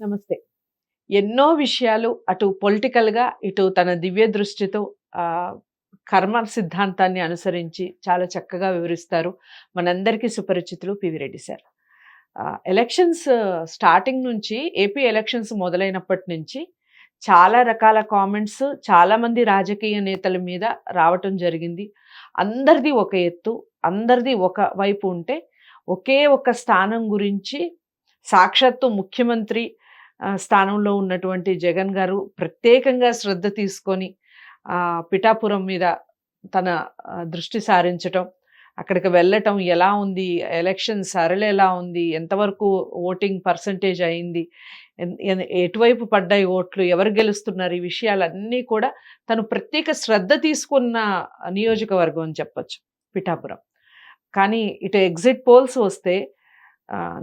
నమస్తే. ఎన్నో విషయాలు అటు పొలిటికల్‌గా, ఇటు తన దివ్య దృష్టితో కర్మ సిద్ధాంతాన్ని అనుసరించి చాలా చక్కగా వివరిస్తారు. మనందరికీ సుపరిచితులు PV Reddy sir. Elections starting నుంచి ఏపీ ఎలక్షన్స్ మొదలైనప్పటి నుంచి చాలా రకాల కామెంట్స్ చాలామంది రాజకీయ నేతల మీద రావటం జరిగింది. అందరిది ఒక ఎత్తు, అందరిది ఒక వైపు ఉంటే, ఒకే ఒక స్థానం గురించి సాక్షాత్తు ముఖ్యమంత్రి స్థానంలో ఉన్నటువంటి జగన్ గారు ప్రత్యేకంగా శ్రద్ధ తీసుకొని పిఠాపురం మీద తన దృష్టి సారించటం, అక్కడికి వెళ్ళటం ఎలా ఉంది? ఎలక్షన్ సరళ ఎలా ఉంది? ఎంతవరకు ఓటింగ్ పర్సెంటేజ్ అయింది? ఎటువైపు పడ్డాయి ఓట్లు? ఎవరు గెలుస్తున్నారు? ఈ విషయాలన్నీ కూడా తను ప్రత్యేక శ్రద్ధ తీసుకున్న నియోజకవర్గం అని చెప్పొచ్చు పిఠాపురం. కానీ ఇటు ఎగ్జిట్ పోల్స్ వస్తే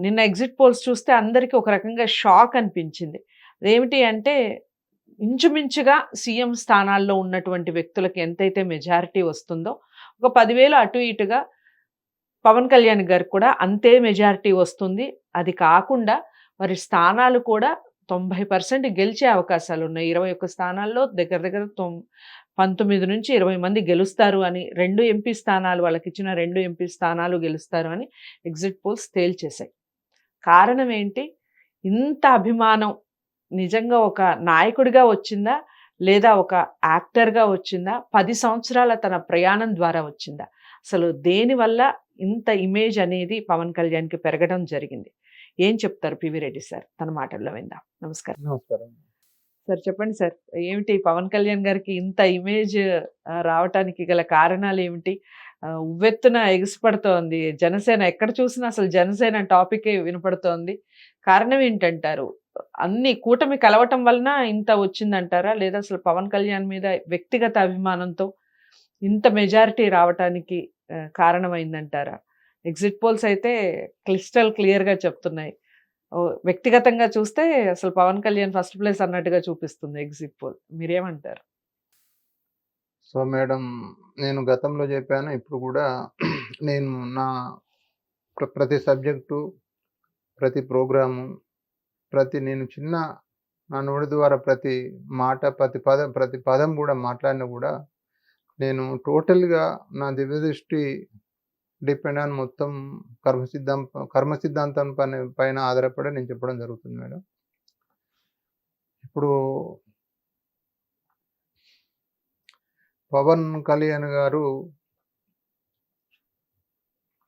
నిన్న ఎగ్జిట్ పోల్స్ చూస్తే అందరికి ఒక రకంగా షాక్ అనిపించింది. అదేమిటి అంటే ఇంచుమించుగా సీఎం స్థానాల్లో ఉన్నటువంటి వ్యక్తులకు ఎంతైతే మెజారిటీ వస్తుందో, ఒక పదివేలు అటు ఇటుగా పవన్ కళ్యాణ్ గారికి కూడా అంతే మెజారిటీ వస్తుంది. అది కాకుండా వారి స్థానాలు కూడా 90% గెలిచే అవకాశాలు ఉన్నాయి ఇరవై ఒక్క స్థానాల్లో దగ్గర దగ్గర తొం 19-20 మంది గెలుస్తారు అని రెండు ఎంపీ స్థానాలు వాళ్ళకి ఇచ్చిన రెండు ఎంపీ స్థానాలు గెలుస్తారు అని ఎగ్జిట్ పోల్స్ తేల్చేశాయి. కారణం ఏంటి? ఇంత అభిమానం నిజంగా ఒక నాయకుడిగా వచ్చిందా? లేదా ఒక యాక్టర్‌గా వచ్చిందా? పది సంవత్సరాల తన ప్రయాణం ద్వారా వచ్చిందా? అసలు దేనివల్ల ఇంత ఇమేజ్ అనేది పవన్ కళ్యాణ్‌కి పెరగడం జరిగింది? ఏం చెప్తారు పివి రెడ్డి సార్? తన మాటల్లో విందాం. నమస్కారం. నమస్కారం. సార్ చెప్పండి సార్. ఏమిటి పవన్ కళ్యాణ్ గారికి ఇంత ఇమేజ్ రావటానికి గల కారణాలేమిటి? ఆహ్, ఉవ్వెత్తున ఎగిసిపడుతోంది. జనసేన ఎక్కడ చూసినా అసలు జనసేన టాపికే వినపడుతోంది. కారణం ఏంటంటారు? అన్ని కూటమి కలవటం వలన ఇంత వచ్చిందంటారా? లేదా అసలు పవన్ కళ్యాణ్ మీద వ్యక్తిగత అభిమానంతో ఇంత మెజారిటీ రావటానికి కారణమైందంటారా? ఎగ్జిట్ పోల్స్ అయితే క్లిస్టల్ క్లియర్‌గా చెప్తున్నాయి. వ్యక్తిగతంగా చూస్తే అసలు పవన్ కళ్యాణ్ ఫస్ట్ ప్లేస్ అన్నట్టుగా చూపిస్తుంది ఎగ్జిట్ పోల్. మీరేమంటారు? సో, మేడం నేను గతంలో చెప్పాను. ఇప్పుడు కూడా నేను నా ప్ర ప్రతి సబ్జెక్టు, ప్రతి ప్రోగ్రాము, ప్రతి నేను చిన్న నా నోటి ద్వారా ప్రతి మాట, ప్రతి పదం ప్రతి పదం కూడా మాట్లాడినా కూడా నేను టోటల్‌గా నా దివ్య దృష్టి డిపెండ్ ఆన్ మొత్తం కర్మ సిద్ధాం కర్మ సిద్ధాంతం పైన పైన ఆధారపడి నేను చెప్పడం జరుగుతుంది మేడం. ఇప్పుడు పవన్ కళ్యాణ్ గారు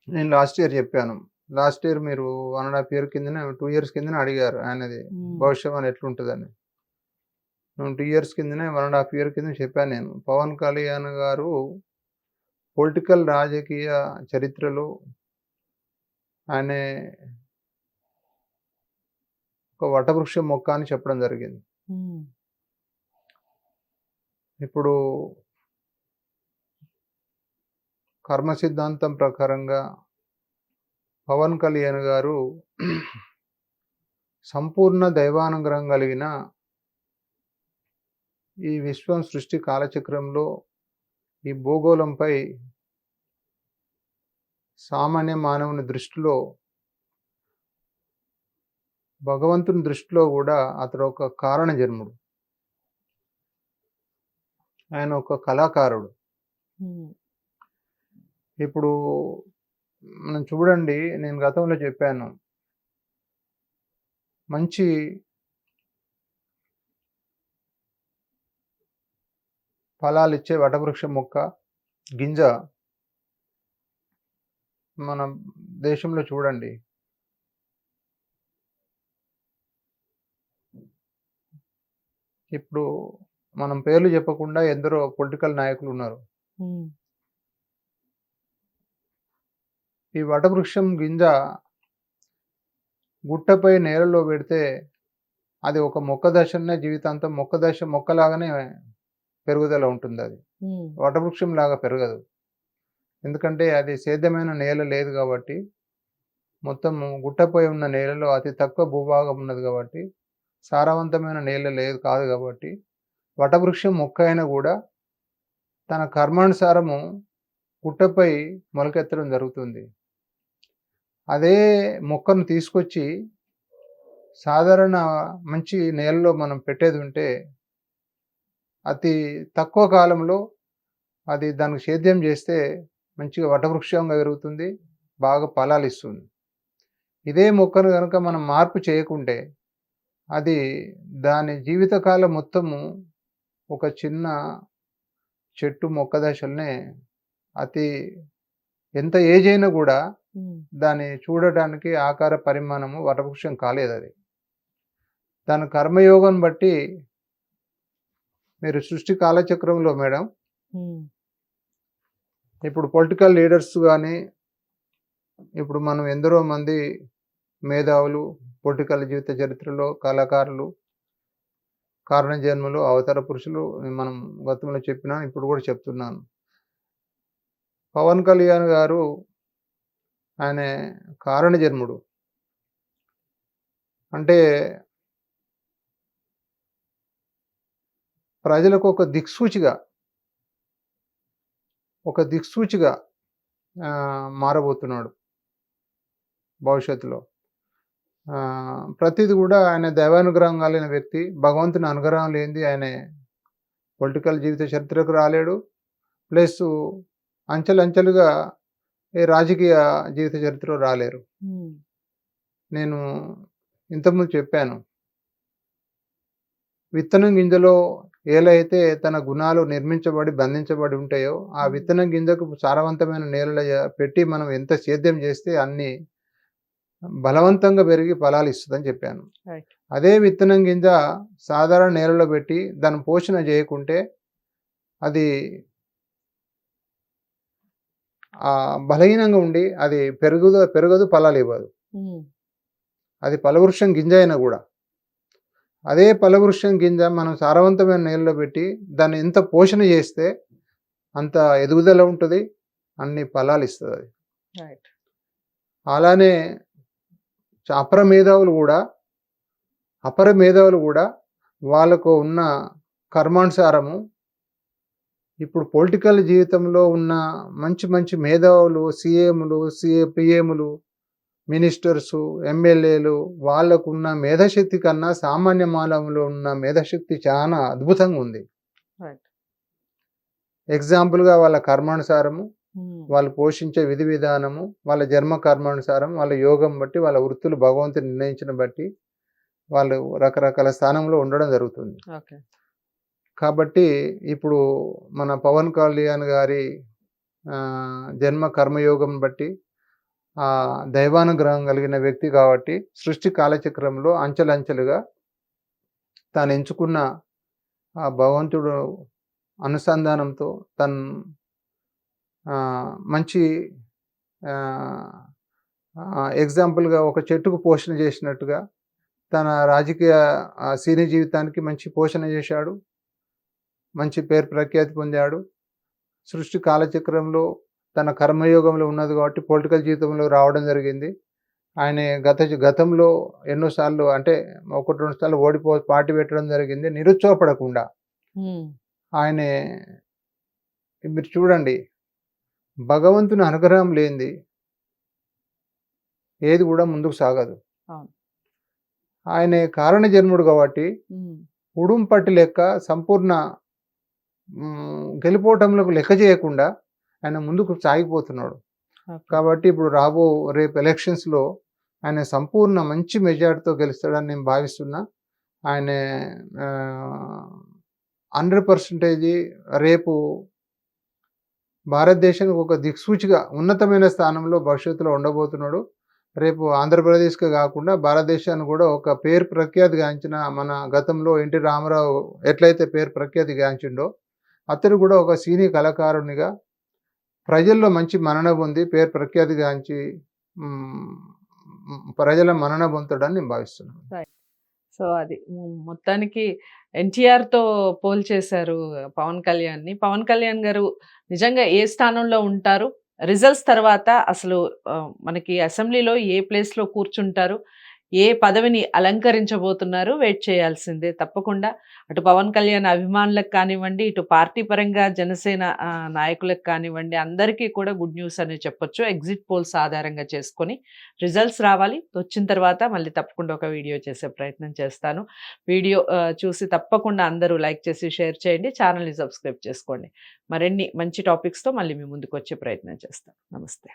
నేను లాస్ట్ ఇయర్ చెప్పాను. లాస్ట్ ఇయర్ మీరు 1 ½ ఇయర్ కిందనే 2 ఇయర్స్ కిందనే అడిగారు ఆయనది. భవిష్యవాణి ఎట్లుంటదని. నేను 2 ఇయర్స్ కిందనే 1 ½ ఇయర్ కింద చెప్పాను నేను. పవన్ కళ్యాణ్ గారు పొలిటికల్ రాజకీయ చరిత్రలో ఆయనే ఒక వటవృక్ష మొక్క అని చెప్పడం జరిగింది. ఇప్పుడు కర్మ సిద్ధాంతం ప్రకారంగా పవన్ కళ్యాణ్ గారు సంపూర్ణ దైవానుగ్రహం కలిగిన ఈ విశ్వం సృష్టి కాలచక్రంలో ఈ భూగోళంపై సామాన్య మానవుని దృష్టిలో భగవంతుని దృష్టిలో కూడా అతడు ఒక కారణ జన్ముడు. ఆయన ఒక కళాకారుడు. ఇప్పుడు మనం చూడండి నేను గతంలో చెప్పాను. మంచి ఫలాలిచ్చే వటవృక్ష మొక్క గింజ మన దేశంలో చూడండి. ఇప్పుడు మనం పేర్లు చెప్పకుండా ఎందరో పొలిటికల్ నాయకులున్నారు. హ్మ్. ఈ వటవృక్షం గింజ గుట్టపై నేలలో పెడితే అది ఒక మొక్క దశనే జీవితాంతం మొక్క దశ మొక్కలాగానే పెరుగుదల ఉంటుందది. హ్మ్. వటవృక్షంలాగా పెరగదు. ఎందుకంటే అది సేద్యమైన నేల లేదు కాబట్టి, మొత్తం గుట్టపై ఉన్న నేలలో అతి తక్కువ భూభాగం ఉన్నది కాబట్టి, సారవంతమైన నేల లేదు కాదు కాబట్టి, వటవృక్షం మొక్క అయినా కూడా తన కర్మానుసారము గుట్టపై మొలకెత్తడం జరుగుతుంది. అదే మొక్కను తీసుకొచ్చి సాధారణ మంచి నేలలో మనం పెట్టేది ఉంటే అతి తక్కువ కాలంలో అది దానికి సేద్యం చేస్తే మంచిగా వటవృక్షంగా పెరుగుతుంది బాగా ఫలాలు ఇస్తుంది. ఇదే మొక్కను కనుక మనం మార్పు చేయకుంటే అది దాని జీవితకాలం మొత్తము ఒక చిన్న చెట్టు మొక్క దశలనే అతి ఎంత ఏజ్ అయినా కూడా దాన్ని చూడటానికి ఆకార పరిమాణము వటవృక్షం కాలేదు అది. దాని కర్మయోగం బట్టి మీరు సృష్టి కాలచక్రంలో మేడం ఇప్పుడు పొలిటికల్ లీడర్స్ కానీ ఇప్పుడు మనం ఎందరో మంది మేధావులు పొలిటికల్ జీవిత చరిత్రలో కళాకారులు కారణ జన్మలు అవతార పురుషులు మనం గతంలో చెప్పినా ఇప్పుడు కూడా చెప్తున్నాను. పవన్ కళ్యాణ్ గారు ఆయన కారణ జన్ముడు అంటే ప్రజలకు ఒక దిక్సూచిగా ఒక దిక్సూచిగా మారబోతున్నాడు భవిష్యత్తులో. ప్రతిది కూడా ఆయన దైవానుగ్రహం కలిగిన వ్యక్తి భగవంతుని అనుగ్రహం లేనిది ఆయన పొలిటికల్ జీవిత చరిత్రకు రాలేడు. ప్లస్ అంచెలంచెలుగా రాజకీయ జీవిత చరిత్రలో రాలేరు. నేను ఇంతకుముందు చెప్పాను. విత్తనం గింజలో ఏలైతే తన గుణాలు నిర్మించబడి బంధించబడి ఉంటాయో ఆ. విత్తనం గింజకు సారవంతమైన నేలలో పెట్టి మనం ఎంత సేద్యం చేస్తే అన్ని బలవంతంగా పెరిగి ఫలాలు ఇస్తుందని చెప్పాను. అదే విత్తనం గింజ సాధారణ నేలలో పెట్టి దాని పోషణ చేయకుంటే అది ఆ బలహీనంగా ఉండి అది పెరుగుదు పెరగదు ఫలాలు ఇవ్వదు అది ఫలవృక్షం గింజ అయినా కూడా అదే ఫలవృక్షం గింజ మనం సారవంతమైన నీళ్ళలో పెట్టి దాన్ని ఎంత పోషణ చేస్తే అంత ఎదుగుదల ఉంటుంది అన్ని ఫలాలు ఇస్తుంది. అది అలానే అపర మేధావులు కూడా అపర మేధావులు కూడా వాళ్ళకు ఉన్న కర్మానుసారము ఇప్పుడు పొలిటికల్ జీవితంలో ఉన్న మంచి మంచి మేధావులు సీఎంలు సిఏ పిఎంలు మినిస్టర్స్ ఎమ్మెల్యేలు వాళ్ళకున్న మేధాశక్తి కన్నా సామాన్య మానవులో ఉన్న మేధాశక్తి చాలా అద్భుతంగా ఉంది. ఎగ్జాంపుల్గా వాళ్ళ కర్మానుసారము ఉమ్, వాళ్ళు పోషించే విధి విధానము వాళ్ళ జన్మ కర్మానుసారం వాళ్ళ యోగం బట్టి వాళ్ళ వృత్తులు భగవంతుని నిర్ణయించిన బట్టి వాళ్ళు రకరకాల స్థానంలో ఉండడం జరుగుతుంది. కాబట్టి ఇప్పుడు మన పవన్ కళ్యాణ్ గారి జన్మ కర్మయోగం బట్టి దైవానుగ్రహం కలిగిన వ్యక్తి కాబట్టి సృష్టి కాలచక్రంలో అంచెలంచెలుగా తాను ఎంచుకున్న ఆ భగవంతుడు అనుసంధానంతో తను మంచి ఎగ్జాంపుల్గా ఒక చెట్టుకు పోషణ చేసినట్టుగా తన రాజకీయ ఆ, సినీ జీవితానికి మంచి పోషణ చేశాడు. మంచి పేరు ప్రఖ్యాతి పొందాడు. సృష్టి కాలచక్రంలో తన కర్మయోగంలో ఉన్నది కాబట్టి పొలిటికల్ జీవితంలో రావడం జరిగింది. ఆయన గత గతంలో ఎన్నోసార్లు అంటే ఒకటి రెండు సార్లు ఓడిపో పార్టీ పెట్టడం జరిగింది. నిరుత్సాహపడకుండా ఆయన మీరు చూడండి భగవంతుని అనుగ్రహం లేనిది ఏది కూడా ముందుకు సాగదు. ఆయన కారణ జన్ముడు కాబట్టి ఉమ్, ఉడుం పట్టి లెక్క సంపూర్ణ మ్, గెలుపోవటంలకు లెక్క చేయకుండా ఆయన ముందుకు సాగిపోతున్నాడు. కాబట్టి ఇప్పుడు రాబో రేపు ఎలక్షన్స్లో ఆయన సంపూర్ణ మంచి మెజార్టీతో గెలుస్తాడని నేను భావిస్తున్నా. ఆయన హండ్రెడ్ పర్సెంటేజ్ రేపు భారతదేశానికి ఒక దిక్సూచిగా ఉన్నతమైన స్థానంలో భవిష్యత్తులో ఉండబోతున్నాడు. రేపు ఆంధ్రప్రదేశ్కే కాకుండా భారతదేశాన్ని కూడా ఒక పేరు ప్రఖ్యాతి గాంచిన మన గతంలో ఎన్టీ రామారావు ఎట్లయితే పేరు ప్రఖ్యాతి గాంచిండో అతడు కూడా ఒక సీనియర్ కళాకారునిగా ప్రజల్లో మంచి మన్నన పొంది పేరు ప్రఖ్యాతి గాంచి ప్రజల మన్నన పొందుతాడని నేను భావిస్తున్నాను. సో అది మొత్తానికి ఎన్టీఆర్తో పోల్ పోల్చేశారు పవన్ కళ్యాణ్ని. పవన్ కళ్యాణ్ గారు నిజంగా ఏ స్థానంలో ఉంటారు? రిజల్ట్స్ తర్వాత అసలు మనకి అసెంబ్లీలో ఏ ప్లేస్లో కూర్చుంటారు? ఏ పదవిని అలంకరించబోతున్నారు వెయిట్ చేయాల్సిందే. తప్పకుండా అటు పవన్ కళ్యాణ్ అభిమానులకు కానివ్వండి ఇటు పార్టీ పరంగా జనసేన నాయకులకు కానివ్వండి అందరికీ కూడా గుడ్ న్యూస్ అని చెప్పొచ్చు. ఎగ్జిట్ పోల్స్ ఆధారంగా చేసుకొని రిజల్ట్స్ రావాలి. వచ్చిన తర్వాత మళ్ళీ తప్పకుండా ఒక వీడియో చేసే ప్రయత్నం చేస్తాను. వీడియో చూసి తప్పకుండా అందరూ లైక్ చేసి షేర్ చేయండి. ఛానల్ని సబ్స్క్రైబ్ చేసుకోండి. మరిన్ని మంచి టాపిక్స్తో మళ్ళీ మీ ముందుకు వచ్చే ప్రయత్నం చేస్తాను. నమస్తే.